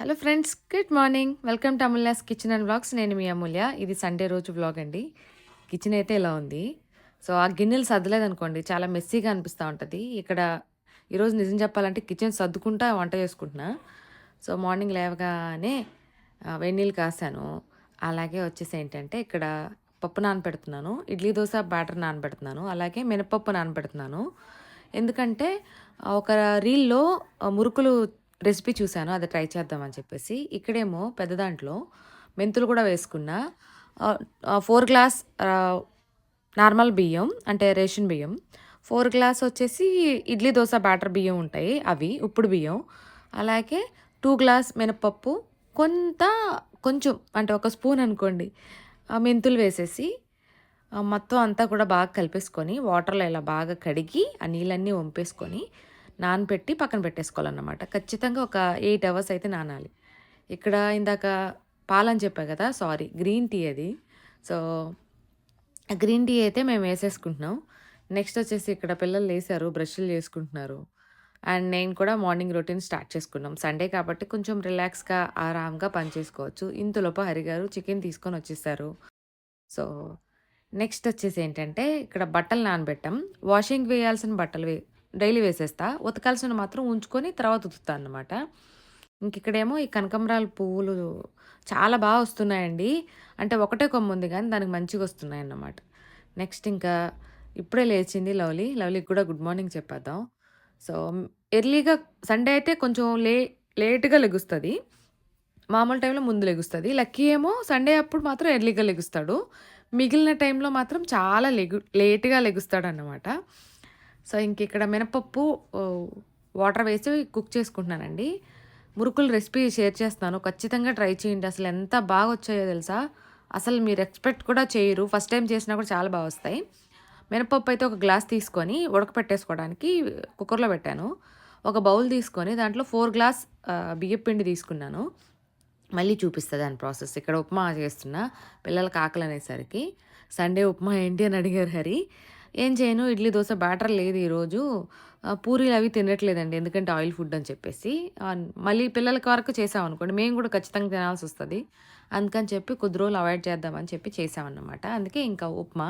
Hello friends good morning welcome to Amulya's kitchen and blogs నేను మీ అమూల్య. ఇది Sunday రోజు బ్లాగ్ అండి. కిచెన్ అయితే ఇలా ఉంది. సో ఆ గిన్నెలు సర్దలేదు అనుకోండి చాలా మెస్సీగా అనిపిస్తూ ఉంటుంది. ఇక్కడ ఈరోజు నిజం చెప్పాలంటే కిచెన్ సర్దుకుంటా వంట చేసుకుంటున్నా. సో మార్నింగ్ లేవగానే వెన్నీళ్ళు కాసాను. అలాగే వచ్చేసి ఏంటంటే ఇక్కడ పప్పు నానబెడుతున్నాను. ఇడ్లీ దోశ బ్యాటర్ నానబెడుతున్నాను. అలాగే మినపప్పు నానబెడుతున్నాను. ఎందుకంటే ఒక రీల్లో మురుకులు రెసిపీ చూశాను అది ట్రై చేద్దామని చెప్పేసి. ఇక్కడేమో పెద్ద దాంట్లో మెంతులు కూడా వేసుకున్నా. ఫోర్ గ్లాస్ నార్మల్ బియ్యం అంటే రేషన్ బియ్యం. ఫోర్ గ్లాస్ వచ్చేసి ఇడ్లీ దోశ బ్యాటర్ బియ్యం ఉంటాయి అవి ఉప్పుడు బియ్యం. అలాగే టూ గ్లాస్ మినపప్పు కొంత కొంచెం అంటే ఒక స్పూన్ అనుకోండి మెంతులు వేసేసి మొత్తం అంతా కూడా బాగా కలిపేసుకొని వాటర్లో ఇలా బాగా కడిగి ఆ నీళ్ళన్నీ వంపేసుకొని నానబెట్టి పక్కన పెట్టేసుకోవాలన్నమాట. ఖచ్చితంగా ఒక ఎయిట్ అవర్స్ అయితే నానాలి. ఇక్కడ ఇందాక పాలని చెప్పా కదా సారీ గ్రీన్ టీ అది. సో గ్రీన్ టీ అయితే మేము వేసేసుకుంటున్నాం. నెక్స్ట్ వచ్చేసి ఇక్కడ పిల్లలు లేసారు బ్రష్లు చేసుకుంటున్నారు. అండ్ నేను కూడా మార్నింగ్ రొటీన్ స్టార్ట్ చేసుకున్నాం. సండే కాబట్టి కొంచెం రిలాక్స్గా ఆరామ్గా పని చేసుకోవచ్చు. ఇంతలోపు హరిగారు చికెన్ తీసుకొని వచ్చేసారు. సో నెక్స్ట్ వచ్చేసి ఏంటంటే ఇక్కడ బట్టలు నానబెట్టాం. వాషింగ్ వేయాల్సిన బట్టలు వే డైలీ వేసేస్తా. ఉతకాల్సిన మాత్రం ఉంచుకొని తర్వాత ఉతుకుతా అన్నమాట. ఇంక ఇక్కడేమో ఈ కనకంబరాల పువ్వులు చాలా బాగా వస్తున్నాయండి. అంటే ఒకటే కొమ్మ ఉంది కానీ దానికి మంచిగా వస్తున్నాయి అన్నమాట. నెక్స్ట్ ఇంకా ఇప్పుడే లేచింది లవ్లీ. లవ్లీకి కూడా గుడ్ మార్నింగ్ చెప్పేద్దాం. సో ఎర్లీగా సండే అయితే కొంచెం లే లేట్గా లెగుస్తుంది. మామూలు టైంలో ముందు లెగుస్తుంది. లక్కీ ఏమో సండే అప్పుడు మాత్రం ఎర్లీగా లెగుస్తాడు. మిగిలిన టైంలో మాత్రం చాలా లెగు లేట్గా లెగుస్తాడు అన్నమాట సో ఇంక ఇక్కడ మినపప్పు వాటర్ వేసి కుక్ చేసుకుంటున్నానండి. మురుకులు రెసిపీ షేర్ చేస్తాను. ఖచ్చితంగా ట్రై చేయండి. అసలు ఎంత బాగా వచ్చాయో తెలుసా? అసలు మీరు ఎక్స్పెక్ట్ కూడా చేయరు. ఫస్ట్ టైం చేసినా కూడా చాలా బాగా వస్తాయి. మినపప్పు అయితే ఒక గ్లాస్ తీసుకొని ఉడకపెట్టేసుకోవడానికి కుక్కర్లో పెట్టాను. ఒక బౌల్ తీసుకొని దాంట్లో ఫోర్ గ్లాస్ బియ్యపిండి తీసుకున్నాను. మళ్ళీ చూపిస్తుంది దాని ప్రాసెస్. ఇక్కడ ఉప్మా చేస్తున్నా. పిల్లలకి ఆకలి అనేసరికి సండే ఉప్మా ఏంటి అని అడిగారు హరి. ఏం చేయను ఇడ్లీ దోశ బ్యాటర్ లేదు ఈరోజు. పూరీలు అవి తినట్లేదండి ఎందుకంటే ఆయిల్ ఫుడ్ అని చెప్పేసి. మళ్ళీ పిల్లలకి వరకు చేసాం అనుకోండి మేము కూడా ఖచ్చితంగా తినాల్సి వస్తుంది. అందుకని చెప్పి కొద్ది రోజులు అవాయిడ్ చేద్దామని చెప్పి చేసామన్నమాట. అందుకే ఇంకా ఉప్మా.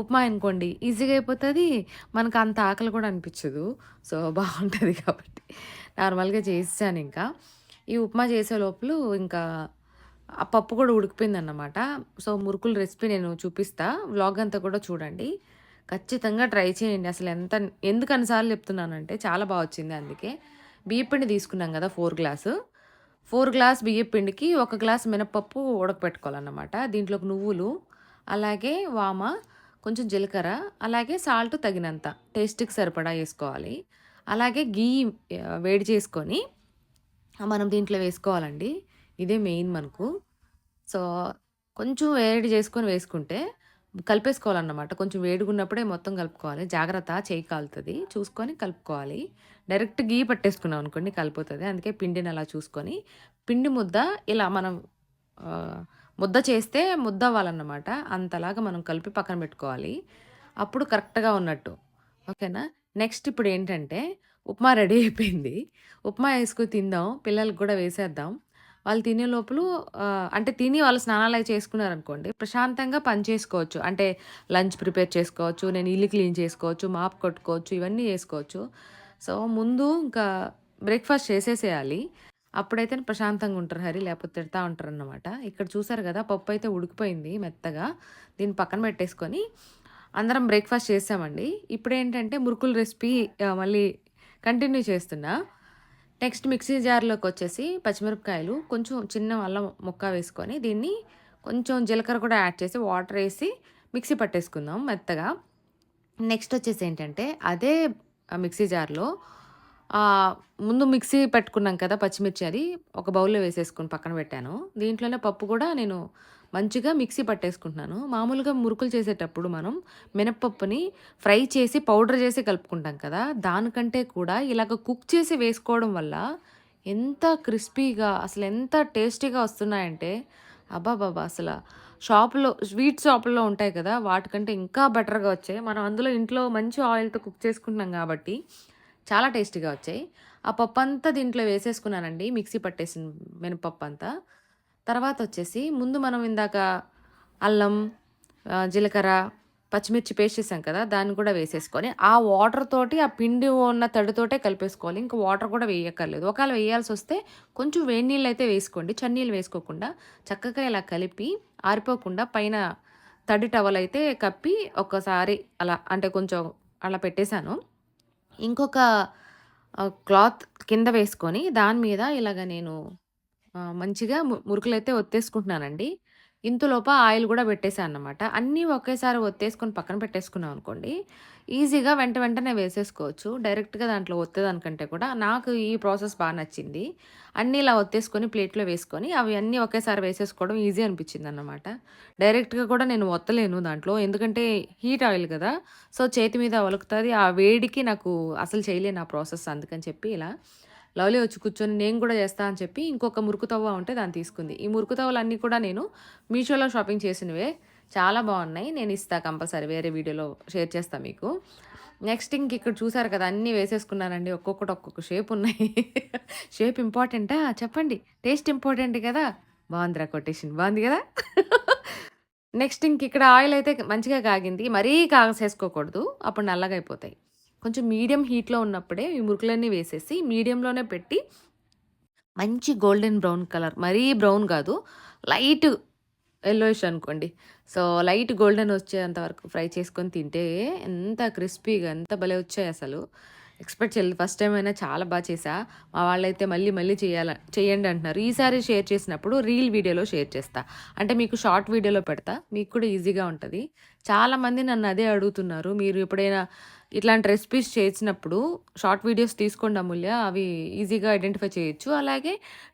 ఉప్మా అనుకోండి ఈజీగా అయిపోతుంది మనకు అంత ఆకలి కూడా అనిపించదు. సో బాగుంటుంది కాబట్టి నార్మల్గా చేసాను ఇంకా. ఈ ఉప్మా చేసే లోపల ఇంకా ఆ పప్పు కూడా ఉడికిపోయిందన్నమాట. సో మురుకుల రెసిపీ నేను చూపిస్తా వ్లాగ్ అంతా కూడా చూడండి. ఖచ్చితంగా ట్రై చేయండి. అసలు ఎంత ఎందుకు అన్నిసార్లు చెప్తున్నానంటే చాలా బాగా వచ్చింది అందుకే. బియ్యపిండి తీసుకున్నాం కదా ఫోర్ గ్లాసు. ఫోర్ గ్లాస్ బియ్యపిండికి ఒక గ్లాస్ మినపప్పు ఉడకపెట్టుకోవాలన్నమాట. దీంట్లోకి నువ్వులు అలాగే వామ కొంచెం జీలకర్ర అలాగే సాల్ట్ తగినంత టేస్ట్కి సరిపడా వేసుకోవాలి. అలాగే గీ వేడి చేసుకొని మనం దీంట్లో వేసుకోవాలండి. ఇదే మెయిన్ మనకు. సో కొంచెం వేడి చేసుకొని వేసుకుంటే కలిపేసుకోవాలన్నమాట. కొంచెం వేడిగా ఉన్నప్పుడే మొత్తం కలుపుకోవాలి. జాగ్రత్త చేయి కాలుతుంది. చూసుకొని కలుపుకోవాలి. డైరెక్ట్ గీ పట్టేసుకున్నాం అనుకోండి కలిపోతుంది. అందుకే పిండిని అలా చూసుకొని పిండి ముద్ద ఇలా మనం ముద్ద చేస్తే ముద్ద అవ్వాలన్నమాట. అంతలాగా మనం కలిపి పక్కన పెట్టుకోవాలి. అప్పుడు కరెక్ట్గా ఉన్నట్టు. ఓకేనా? నెక్స్ట్ ఇప్పుడు ఏంటంటే ఉప్మా రెడీ అయిపోయింది. ఉప్మా వేసుకుని తిందాం. పిల్లలకి కూడా వేసేద్దాం. వాళ్ళు తినే లోపల అంటే తిని వాళ్ళు స్నానాలు అవి చేసుకున్నారనుకోండి ప్రశాంతంగా పని చేసుకోవచ్చు. అంటే లంచ్ ప్రిపేర్ చేసుకోవచ్చు నేను ఇల్లు క్లీన్ చేసుకోవచ్చు మాప్ కొట్టుకోవచ్చు ఇవన్నీ చేసుకోవచ్చు. సో ముందు ఇంకా బ్రేక్ఫాస్ట్ చేసేసేయాలి. అప్పుడైతే ప్రశాంతంగా ఉంటారు హరి లేకపోతే తిడతా ఉంటారు అన్నమాట ఇక్కడ చూసారు కదా పప్పు అయితే ఉడికిపోయింది మెత్తగా దీన్ని పక్కన పెట్టేసుకొని అందరం బ్రేక్ఫాస్ట్ చేసామండి. ఇప్పుడు ఏంటంటే మురుకుల రెసిపీ మళ్ళీ కంటిన్యూ చేస్తున్నా. నెక్స్ట్ మిక్సీ జార్లోకి వచ్చేసి పచ్చిమిరపకాయలు కొంచెం చిన్న అల్లం ముక్క వేసుకొని దీన్ని కొంచెం జీలకర్ర కూడా యాడ్ చేసి వాటర్ వేసి మిక్సీ పట్టేసుకుందాం మెత్తగా. నెక్స్ట్ వచ్చేసి ఏంటంటే అదే మిక్సీ జార్లో ముందు మిక్సీ పెట్టుకున్నాం కదా పచ్చిమిర్చి అది ఒక బౌల్లో వేసేసుకుని పక్కన పెట్టాను. దీంట్లోనే పప్పు కూడా నేను మంచిగా మిక్సీ పట్టేసుకుంటున్నాను. మామూలుగా మురుకులు చేసేటప్పుడు మనం మినప్పప్పుని ఫ్రై చేసి పౌడర్ చేసి కలుపుకుంటాం కదా దానికంటే కూడా ఇలాగ కుక్ చేసి వేసుకోవడం వల్ల ఎంత క్రిస్పీగా అసలు ఎంత టేస్టీగా వస్తున్నాయంటే అబ్బాబాబా అసలు షాపులో స్వీట్ షాపుల్లో ఉంటాయి కదా వాటికంటే ఇంకా బెటర్గా వచ్చాయి. మనం అందులో ఇంట్లో మంచి ఆయిల్తో కుక్ చేసుకుంటున్నాం కాబట్టి చాలా టేస్టీగా వచ్చాయి. ఆ పప్పు అంతా దీంట్లో వేసేసుకున్నానండి మిక్సీ పట్టేసిన మినపప్పు అంతా తర్వాత వచ్చేసి ముందు మనం ఇందాక అల్లం జీలకర్ర పచ్చిమిర్చి పేస్ట్ చేసాం కదా దాన్ని కూడా వేసేసుకొని ఆ వాటర్ తోటి ఆ పిండి ఉన్న తడితోటే కలిపేసుకోవాలి. ఇంకా వాటర్ కూడా వేయక్కర్లేదు. ఒకవేళ వేయాల్సి వస్తే కొంచెం వేడి నీళ్ళు అయితే వేసుకోండి చన్నీళ్ళు వేసుకోకుండా చక్కగా ఇలా కలిపి ఆరిపోకుండా పైన తడి టవల్ అయితే కప్పి ఒక్కసారి అలా అంటే కొంచెం అలా పెట్టేశాను. ఇంకొక క్లాత్ కింద వేసుకొని దాని మీద ఇలాగ నేను ఆ, మంచిగా ము- మురుకులైతే ఒత్తేసుకుంటున్నానండి. ఇంతలోప ఆయిల్ కూడా పెట్టేసాను అన్నమాట. అన్నీ ఒకేసారి ఒత్తేసుకొని పక్కన పెట్టేసుకున్నాం అనుకోండి ఈజీగా వెంట వెంటనే వేసేసుకోవచ్చు. డైరెక్ట్గా దాంట్లో ఒత్తేదానికంటే కూడా నాకు ఈ ప్రాసెస్ బాగా నచ్చింది. అన్నీ ఇలా ఒత్తేసుకొని ప్లేట్లో వేసుకొని అవి అన్నీ ఒకేసారి వేసేసుకోవడం ఈజీ అనిపించింది అనమాట డైరెక్ట్గా కూడా నేను ఒత్తలేను దాంట్లో ఎందుకంటే హీట్ ఆయిల్ కదా సో చేతి మీద ఒలుకుతుంది. ఆ వేడికి నాకు అసలు చేయలేను ఆ ప్రాసెస్ అందుకని చెప్పి ఇలా లవ్లీ వచ్చి కూర్చొని నేను కూడా చేస్తా అని చెప్పి ఇంకొక మురుకు తవ్వ ఉంటే దాన్ని తీసుకుంది. ఈ మురుకు తవ్వలు అన్నీ కూడా నేను మీషోలో షాపింగ్ చేసినవే. చాలా బాగున్నాయి. నేను ఇస్తా కంపల్సరీ. వేరే వీడియోలో షేర్ చేస్తాను మీకు. నెక్స్ట్ ఇంక ఇక్కడ చూసారు కదా అన్నీ వేసేసుకున్నానండి. ఒక్కొక్కటి ఒక్కొక్క షేప్ ఉన్నాయి. షేప్ ఇంపార్టెంటా? చెప్పండి. టేస్ట్ ఇంపార్టెంట్ కదా? బాగుందిరా కొటేషన్. బాగుంది కదా? నెక్స్ట్ ఇంక ఇక్కడ ఆయిల్ అయితే మంచిగా కాగింది. మరీ కాగసేసుకోకూడదు అప్పుడు నల్లగా అయిపోతాయి. కొంచెం మీడియం హీట్లో ఉన్నప్పుడే ఈ మురుకులన్నీ వేసేసి మీడియంలోనే పెట్టి మంచి గోల్డెన్ బ్రౌన్ కలర్ మరీ బ్రౌన్ కాదు లైట్ ఎల్లోయిష్ అనుకోండి. సో లైట్ గోల్డెన్ వచ్చేంత వరకు ఫ్రై చేసుకొని తింటే ఎంత క్రిస్పీగా ఎంత భలే వచ్చాయి అసలు. ఎక్స్పెక్ట్ చేయలేదు. ఫస్ట్ టైం అయినా చాలా బాగా చేసా మా వాళ్ళైతే మళ్ళీ మళ్ళీ చేయాల చేయండి అంటున్నారు. ఈసారి షేర్ చేసినప్పుడు రీల్ వీడియోలో షేర్ చేస్తా. అంటే మీకు షార్ట్ వీడియోలో పెడతా. మీకు కూడా ఈజీగా ఉంటుంది. చాలామంది నన్ను అదే అడుగుతున్నారు. మీరు ఎప్పుడైనా ఇట్లాంటి రెసిపీస్ చేసినప్పుడు షార్ట్ వీడియోస్ తీసుకోండి అమూల్య అవి ఈజీగా ఐడెంటిఫై చేయొచ్చు. అలాగే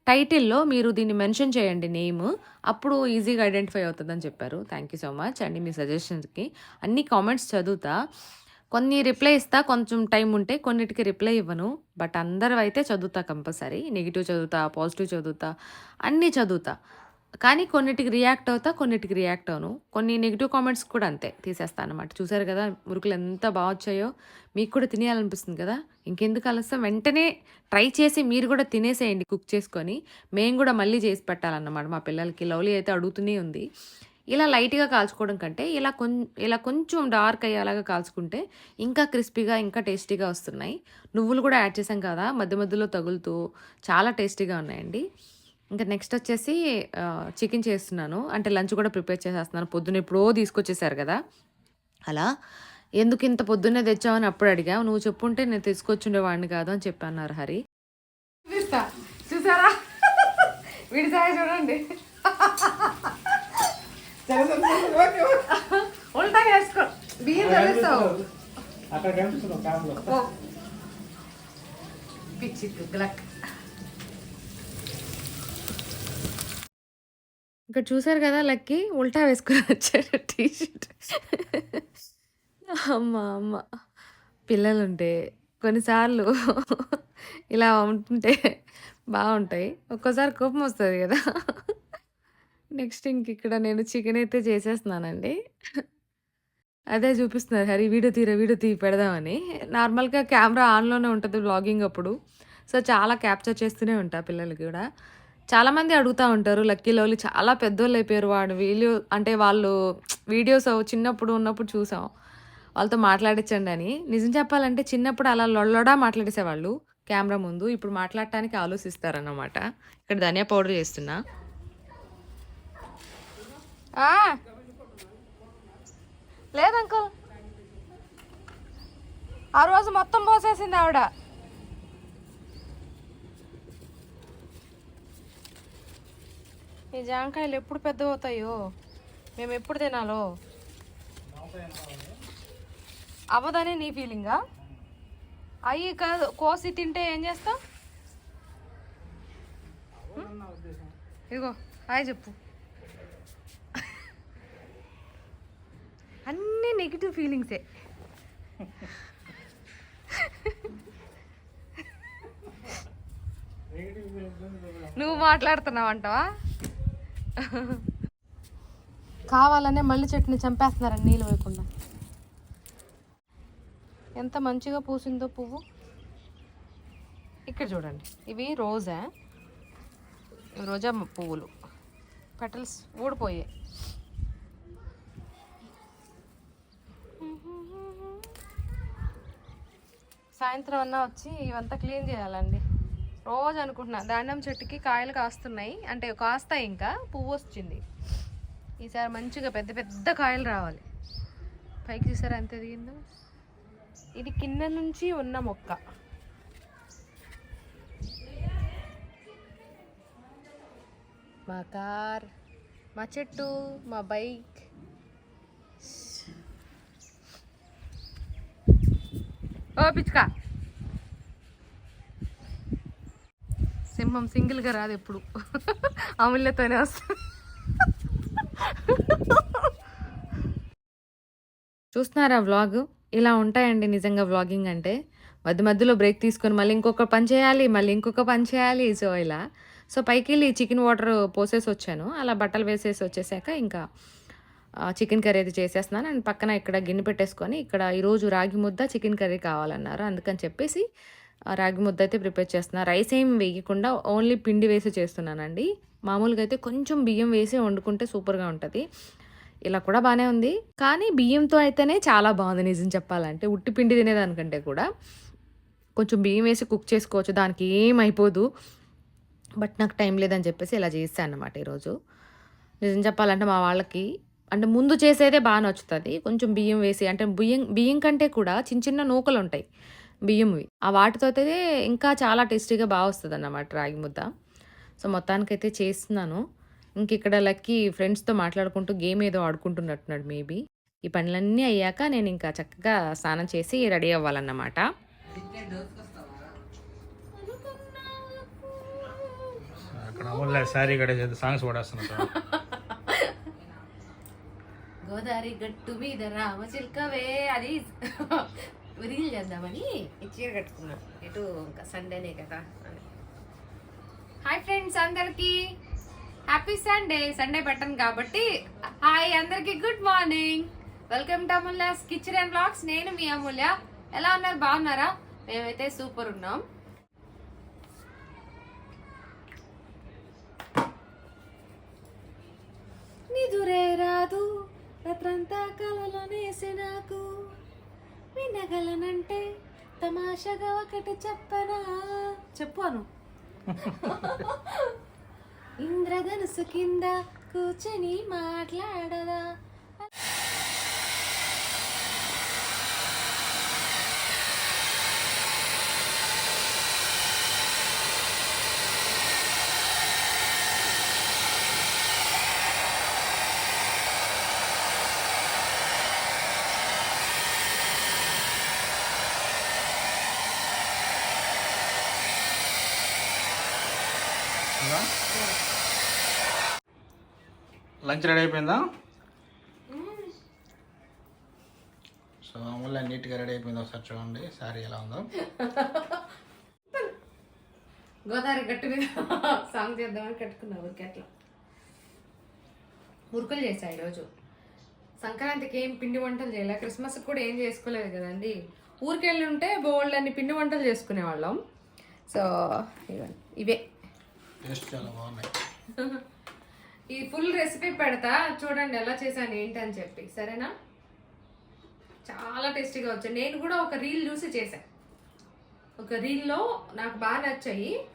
టైటిల్లో మీరు దీన్ని మెన్షన్ చేయండి నేమ్ అప్పుడు ఈజీగా ఐడెంటిఫై అవుతుందని చెప్పారు. థ్యాంక్ యూ సో మచ్ అండి మీ సజెషన్స్కి అన్ని కామెంట్స్ చదువుతా. కొన్ని రిప్లై ఇస్తా కొంచెం టైం ఉంటే కొన్నిటికి రిప్లై ఇవ్వను. బట్ అందరూ అయితే చదువుతా కంపల్సరీ నెగిటివ్ చదువుతా పాజిటివ్ చదువుతా అన్నీ చదువుతా. కానీ కొన్నిటికి రియాక్ట్ అవుతా కొన్నిటికి రియాక్ట్ అవును. కొన్ని నెగిటివ్ కామెంట్స్ కూడా అంతే తీసేస్తాను అనమాట చూసారు కదా మురుకులు ఎంత బాగా వచ్చాయో. మీకు కూడా తినేయాలనిపిస్తుంది కదా. ఇంకెందుకు ఆలస్యం? వెంటనే ట్రై చేసి మీరు కూడా తినేసేయండి కుక్ చేసుకొని. మేము కూడా మళ్ళీ చేసి పెట్టాలన్నమాట. మా పిల్లలకి లవ్లీ అయితే అడుగుతూనే ఉంది. ఇలా లైట్గా కాల్చుకోవడం కంటే ఇలా కొం ఇలా కొంచెం డార్క్ అయ్యేలాగా కాల్చుకుంటే ఇంకా క్రిస్పీగా ఇంకా టేస్టీగా వస్తున్నాయి. నువ్వులు కూడా యాడ్ చేసాం కదా మధ్య మధ్యలో తగులుతూ చాలా టేస్టీగా ఉన్నాయండి. ఇంకా నెక్స్ట్ వచ్చేసి చికెన్ చేస్తున్నాను. అంటే లంచ్ కూడా ప్రిపేర్ చేసేస్తున్నాను. పొద్దున్న ఎప్పుడో తీసుకొచ్చేసారు కదా. అలా ఎందుకు ఇంత పొద్దున్నే తెచ్చావని అప్పుడు అడిగా. నువ్వు చెప్పుంటే నేను తీసుకొచ్చుండేవాడిని కాదు అని చెప్పన్నారు హరి. చూసారా? వీడి సాయి చూడండి. ఉల్టా వేసుకో. బియ్యం పిచ్చి గుగ్లక్. ఇక్కడ చూసారు కదా లక్కీ ఉల్టా వేసుకుని వచ్చారు టీ షర్ట్ అమ్మ అమ్మ. పిల్లలుంటే కొన్నిసార్లు ఇలా ఉంటుంటే బాగుంటాయి. ఒక్కోసారి కోపం వస్తుంది కదా. నెక్స్ట్ ఇంక ఇక్కడ నేను చికెన్ అయితే చేసేస్తున్నానండి. అదే చూపిస్తున్నారు హరి వీడియో తీర వీడియో తీ పెడదామని. నార్మల్గా కెమెరా ఆన్లోనే ఉంటుంది బ్లాగింగ్ అప్పుడు. సో చాలా క్యాప్చర్ చేస్తూనే ఉంటా పిల్లలకి కూడా. చాలామంది అడుగుతూ ఉంటారు లక్కీ లవ్లీ చాలా పెద్దోళ్ళు అయిపోయారు వాడు. వీడియో అంటే వాళ్ళు వీడియోస్ చిన్నప్పుడు ఉన్నప్పుడు చూసాం. వాళ్ళతో మాట్లాడించండి అని. నిజం చెప్పాలంటే చిన్నప్పుడు అలా లొల్లడా మాట్లాడేసేవాళ్ళు కెమెరా ముందు. ఇప్పుడు మాట్లాడటానికి ఆలోచిస్తారన్నమాట. ఇక్కడ ధనియా పౌడర్ చేస్తున్నా. లేదు అంకుల్. ఆ రోజు మొత్తం పోసేసింది ఆవిడ. ఈ జాంకాయలు ఎప్పుడు పెద్ద అవుతాయో మేము ఎప్పుడు తినాలో? అవ్వదని నీ ఫీలింగా అయ్యి కాదు కోసి తింటే ఏం చేస్తావు? ఇదిగో హాయ్ చెప్పు. అన్నీ నెగిటివ్ ఫీలింగ్సే నువ్వు మాట్లాడుతున్నావు అంటావా కావాలనే మళ్ళీ చెట్టుని చంపేస్తున్నారని నీళ్ళు వేయకుండా. ఎంత మంచిగా పూసిందో పువ్వు. ఇక్కడ చూడండి. ఇవి రోజా. రోజా పువ్వులు. పెటల్స్ ఊడిపోయాయి. సాయంత్రం అన్నా వచ్చి ఇవంతా క్లీన్ చేయాలండి. రోజు అనుకుంటున్నా దాండం చెట్టుకి కాయలు కాస్తున్నాయి. అంటే కాస్తాయి ఇంకా. పువ్వు వచ్చింది. ఈసారి మంచిగా పెద్ద పెద్ద కాయలు రావాలి. పైకి చూసారు ఎంత ఎదిగిందో? ఇది కింద నుంచి ఉన్న మొక్క. మా కార్ మా చెట్టు మా బైక్. ఓ పిచ్చుకా. సింహం సింగిల్గా రాదు ఎప్పుడు. అమూల్యతోనే వస్తుంది. చూస్తున్నారా వ్లాగ్ ఇలా ఉంటాయండి నిజంగా వ్లాగింగ్ అంటే. మధ్య మధ్యలో బ్రేక్ తీసుకొని మళ్ళీ ఇంకొక పని చేయాలి మళ్ళీ ఇంకొక పని చేయాలి సో ఇలా. సో పైకి వెళ్ళి చికెన్ వాటర్ పోసేసి వచ్చాను. అలా బట్టలు వేసేసి వచ్చేసాక ఇంకా చికెన్ కర్రీ అయితే చేసేస్తున్నాను. అండ్ పక్కన ఇక్కడ గిన్నె పెట్టేసుకొని ఇక్కడ ఈరోజు రాగి ముద్ద చికెన్ కర్రీ కావాలన్నారు. అందుకని చెప్పేసి రాగి ముద్ద అయితే ప్రిపేర్ చేస్తున్నా. రైస్ ఏం వేయకుండా ఓన్లీ పిండి వేసి చేస్తున్నానండి. మామూలుగా అయితే కొంచెం బియ్యం వేసి వండుకుంటే సూపర్గా ఉంటుంది. ఇలా కూడా బాగానే ఉంది. కానీ బియ్యంతో అయితేనే చాలా బాగుంది నిజం చెప్పాలంటే. ఉట్టి పిండి తినేదానికంటే కూడా. కొంచెం బియ్యం వేసి కుక్ చేసుకోవచ్చు. దానికి ఏమైపోదు బట్ నాకు టైం లేదని చెప్పేసి ఇలా చేస్తాను అనమాట ఈరోజు. నిజం చెప్పాలంటే మా వాళ్ళకి అంటే ముందు చేసేదే బాగా నచ్చుతుంది. కొంచెం బియ్యం వేసి అంటే బియ్యం బియ్యం కంటే కూడా చిన్న చిన్న నూకలు ఉంటాయి బియ్యంవి ఆ వాటితో అయితే ఇంకా చాలా టేస్టీగా బాగా వస్తుంది అన్నమాట రాగి ముద్ద. సో మొత్తానికైతే చేస్తున్నాను. ఇంక ఇక్కడ లక్కీ ఫ్రెండ్స్తో మాట్లాడుకుంటూ గేమ్ ఏదో ఆడుకుంటున్నట్టున్నాడు మేబీ. ఈ పనులన్నీ అయ్యాక నేను ఇంకా చక్కగా స్నానం చేసి రెడీ అవ్వాలన్నమాట. సాంగ్స్ గోదావరి గట్టు మీద రామ చిల్కవే అది. రీల్ చేద్దామని చీర కట్టుకున్నాం. ఎటు ఇంకా సండేనే కదా అని. హాయ్ ఫ్రెండ్స్ అందరికి. హ్యాపీ సండే సండే పెట్టను కాబట్టి హాయ్ అందరికి good morning welcome to Amulya's kitchen and blogs నేను మీ అమూల్య ఎలా ఉన్నారు? బాగున్నారా? మేమైతే సూపర్ ఉన్నాం. నిదురే రాదు రాత్రంతా కలలోనేసి నాకు. వినగలనంటే తమాషగా ఒకటి చెప్పనా? చెప్పాను. ఇంద్రధనుసు కింద కూర్చొని మాట్లాడదా? లంచ్ రెడీ అయిపోయిందా? సో అమూల్య నీట్గా రెడీ అయిపోయింది ఒకసారి చూడండి శారీ ఎలా ఉందో. గోదావరి గట్టు మీద సాంగ్ చేద్దామని కట్టుకున్నా ఊరికి అట్లా. మురుకులు చేశా ఈరోజు. సంక్రాంతికి ఏం పిండి వంటలు చేయలే? క్రిస్మస్ కూడా ఏం చేసుకోలేదు కదండి. ఊరికెళ్ళి ఉంటే బోల్డ్ అన్ని పిండి వంటలు చేసుకునేవాళ్ళం. సో ఇవే. టేస్ట్ చాలా బాగున్నాయి. ఈ ఫుల్ రెసిపీ పెడతా చూడండి ఎలా చేశాను ఏంటి అని చెప్పి. సరేనా? చాలా టేస్టీగా వచ్చాయి. నేను కూడా ఒక రీల్ చూసి చేశాను ఒక రీల్లో నాకు బాగా నచ్చాయి.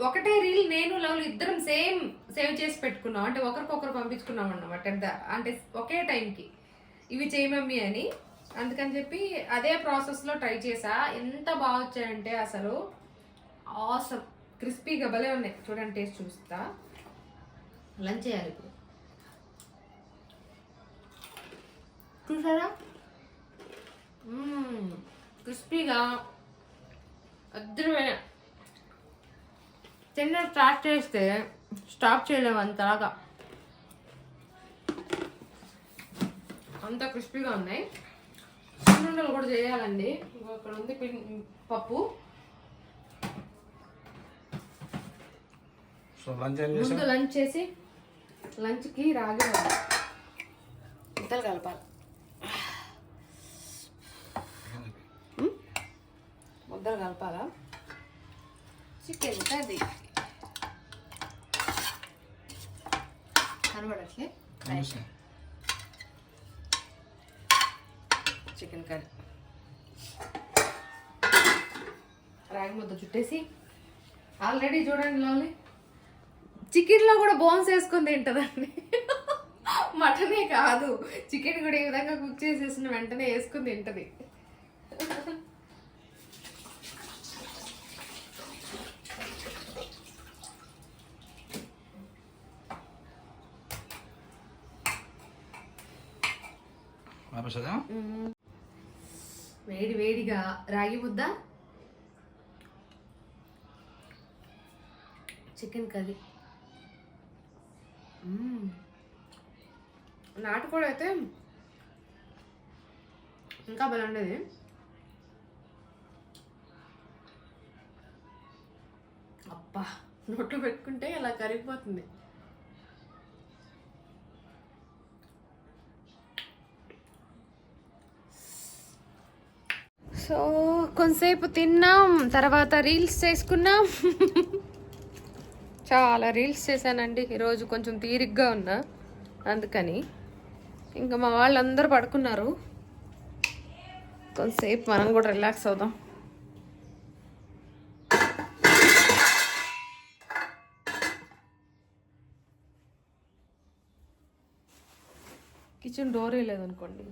ఒకటే రీల్ నేను లవ్లు ఇద్దరం సేమ్ సేవ్ చేసి పెట్టుకున్నాం. అంటే ఒకరికొకరు పంపించుకున్నాం అన్నమాట. అంటే ఒకే టైంకి. ఇవి చేయి అని. అందుకని చెప్పి అదే ప్రాసెస్లో ట్రై చేసా ఎంత బాగా వచ్చాయంటే అసలు ఆసమ్. క్రిస్పీగా భలే ఉన్నాయి. చూడండి టేస్ట్ చూస్తా లంచ్ చేయాలి ఇప్పుడు. చూసారా? క్రిస్పీగా అద్భుతమైన తిన్న స్టార్ట్ చేస్తే స్టాప్ చేయలేము అంతలాగా. అంత క్రిస్పీగా ఉన్నాయి. సున్నుండలు కూడా చేయాలండి. ఇక్కడ ఉంది పప్పు. సో లంచ్ ఏం చేసాం ముందు లంచ్ చేసి లంచ్కి రాగి ముద్దలు కలపాలి. ముద్దలు కలపాలా? Chicken curry. కనబడట్లే? Chicken curry. రాగి ముద్ద చుట్టేసి ఆల్రెడీ చూడండి లోని చికెన్లో కూడా బోన్స్ వేసుకొని తింటుందండి. మటనే కాదు. చికెన్ కూడా ఈ విధంగా కుక్ చేసేసిన వెంటనే వేసుకొని తింటది. వేడి వేడిగా రాగి ముద్ద చికెన్ కర్రీ. నాటుకోడు అయితే ఇంకా భలే ఉండేది అబ్బా నోట్లో పెట్టుకుంటే అలా కరిగిపోతుంది. సో కొంతసేపు తిన్నాం తర్వాత రీల్స్ చేసుకున్నాం. చాలా రీల్స్ చేశానండి. ఈరోజు కొంచెం తీరిగ్గా ఉన్నా. అందుకని ఇంకా మా వాళ్ళందరూ పడుకున్నారు. కొంతసేపు మనం కూడా రిలాక్స్ అవుదాం. కిచెన్ డోర్ లేదనుకోండి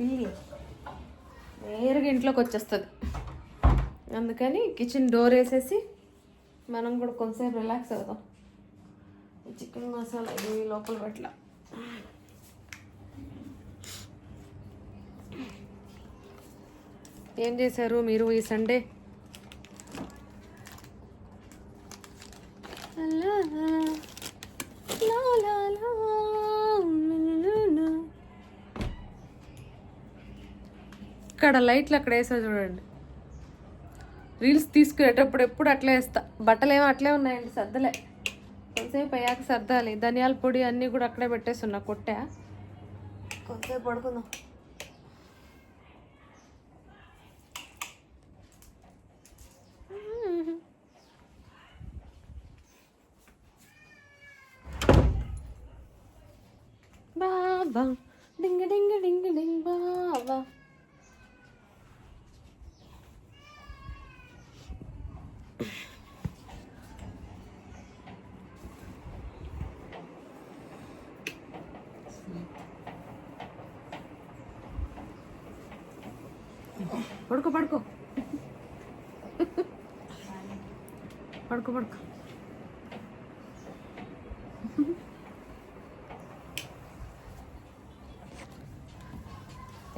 పిల్లి నేరుగా ఇంట్లోకి వచ్చేస్తుంది. అందుకని కిచెన్ డోర్ వేసేసి మనం కూడా కొంతసేపు రిలాక్స్ అవుదాం. చికెన్ మసాలా ఇది లోపల పెట్టలా. ఏం చేశారు మీరు ఈ సండే. ఇక్కడ లైట్లు అక్కడ వేసా చూడండి. రీల్స్ తీసుకునేటప్పుడు ఎప్పుడు అట్లే వేస్తా. బట్టలు ఏమో అట్లే ఉన్నాయండి సర్దలే. కొంతసేపు అయ్యాక సర్దాలి. ధనియాల పొడి అన్నీ కూడా అక్కడే పెట్టేస్తున్నా కొట్టా. కొంతసేపు పడుకుందాం. బాబా డింగ డింగ డింగ డింగ్ బాబా పడుకో పడుకో. పడుకో పడుకో.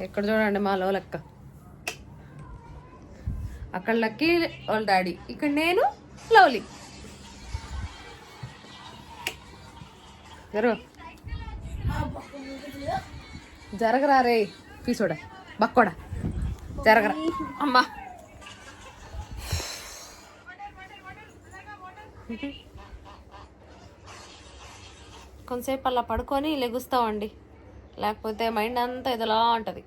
ఎక్కడ చూడండి మా లో లెక్క అక్కడ లక్కీ వాళ్ళ డాడీ ఇక్కడ నేను లవ్లీ. జరుగు జరగరా రే పీసోడా బక్కోడా. జరగరా. అమ్మా. కొంతసేపు అలా పడుకొని లెగుస్తామండి లేకపోతే మైండ్ అంతా ఇదిలా ఉంటుంది.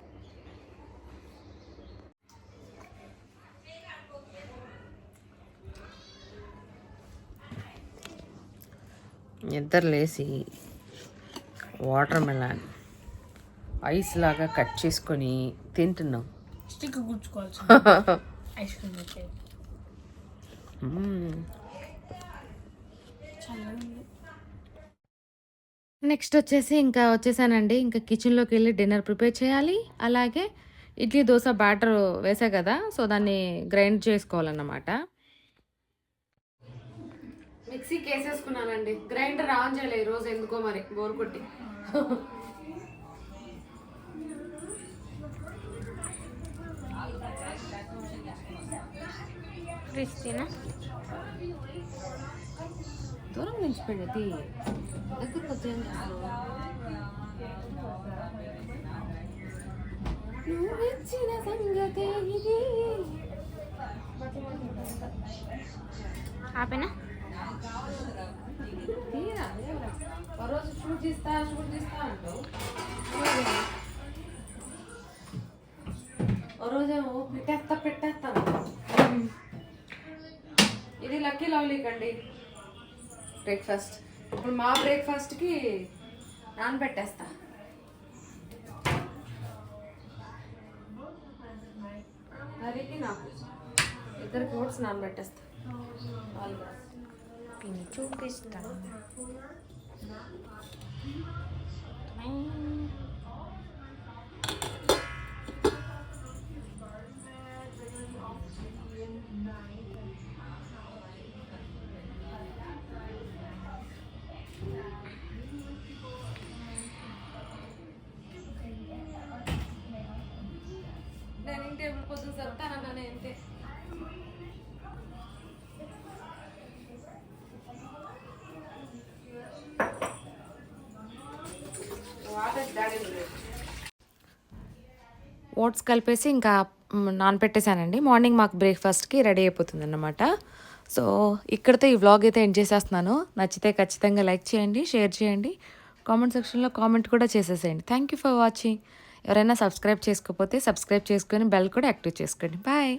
ఇద్దరు లేచి వాటర్ మెలాన్ ఐస్ లాగా కట్ చేసుకొని తింటున్నాం. స్టిక్ గుచ్చుకోవాల్సి ఐస్ క్రీమ్ అయితే. నెక్స్ట్ వచ్చేసి ఇంకా వచ్చేసానండి. ఇంకా కిచెన్లోకి వెళ్ళి డిన్నర్ ప్రిపేర్ చేయాలి. అలాగే ఇడ్లీ దోశ బ్యాటర్ వేసా కదా సో దాన్ని గ్రైండ్ చేసుకోవాలన్నమాట. మిక్సీకి వేసేసుకున్నానండి. గ్రైండర్ ఆన్ చేయలే ఈ రోజు ఎందుకో మరి బోర్ కొట్టి. క్రిస్టీనా దూరం నుంచి పెడితే దగ్గరకు వచ్చేయండి నువ్వు ఇచ్చిన సంగతే ఇది. ఆపేనా? రోజు షూట్ అంటావు. రోజేమో పెట్టేస్తా పెట్టేస్తా అంటావు. లవ్లీకి అండి బ్రేక్ఫాస్ట్ ఇప్పుడు మా బ్రేక్ఫాస్ట్కి నానబెట్టేస్తా. హరికి నాకు నానబెట్టేస్తా. వాళ్ళు కూడా. పిన్ని చూపిస్తాను ఓట్స్ కలిపేసి ఇంకా నానపెట్టేశానండి. మార్నింగ్ మాకు బ్రేక్ఫాస్ట్కి రెడీ అయిపోతుంది అన్నమాట సో ఇక్కడితో ఈ వ్లాగ్ అయితే ఎండ్ చేసేస్తున్నాను. నచ్చితే ఖచ్చితంగా లైక్ చేయండి షేర్ చేయండి. కామెంట్ సెక్షన్లో కామెంట్ కూడా చేసేసేయండి. Thank you for watching. ఎవరైనా సబ్స్క్రైబ్ చేసుకోకపోతే సబ్స్క్రైబ్ చేసుకొని బెల్ కూడా యాక్టివ్ చేసుకోండి. బాయ్.